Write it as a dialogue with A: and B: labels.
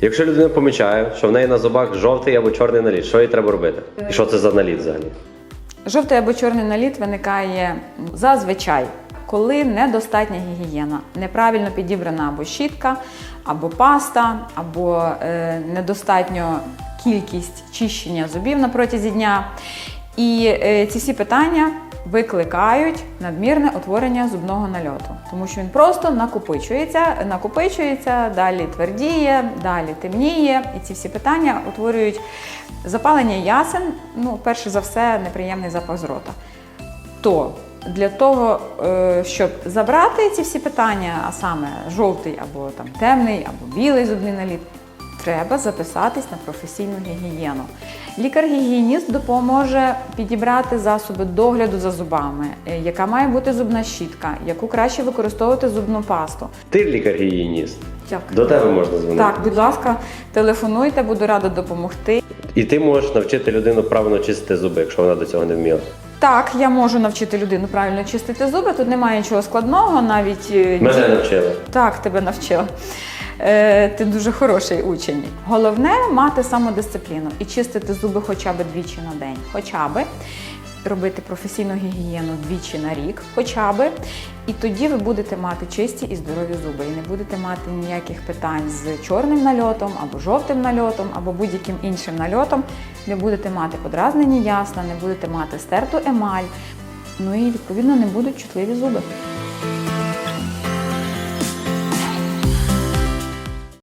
A: Якщо людина помічає, що в неї на зубах жовтий або чорний наліт, що їй треба робити? І що це за наліт взагалі?
B: Жовтий або чорний наліт виникає зазвичай, коли недостатня гігієна, неправильно підібрана або щітка, або паста, або е, недостатньо кількість чищення зубів на протязі дня. І е, ці всі питання викликають надмірне утворення зубного нальоту, тому що він просто накопичується, накопичується, далі твердіє, далі темніє, і ці всі питання утворюють запалення ясен. Ну, перше за все, неприємний запах з рота. То для того, е, щоб забрати ці всі питання, а саме жовтий або там темний, або білий зубний наліт, треба записатись на професійну гігієну. Лікар-гігієніст допоможе підібрати засоби догляду за зубами, е, яка має бути зубна щітка, яку краще використовувати зубну пасту.
A: Ти лікар-гігієніст.
B: Дякую.
A: До тебе можна дзвонити.
B: Так, будь ласка, телефонуйте, буду рада допомогти.
A: І ти можеш навчити людину правильно чистити зуби, якщо вона до цього не вміла.
B: Так, я можу навчити людину правильно чистити зуби. Тут немає нічого складного, навіть е,
A: Мене навчили.
B: Так, тебе навчила. Е, ти дуже хороший учень. Головне мати самодисципліну і чистити зуби хоча б двічі на день. Хоча би робити професійну гігієну двічі на рік, хоча би. І тоді ви будете мати чисті і здорові зуби. І не будете мати ніяких питань з чорним нальотом, або жовтим нальотом, або будь-яким іншим нальотом. Не будете мати подразнені ясна, не будете мати стерту емаль. Ну і відповідно не будуть чутливі зуби.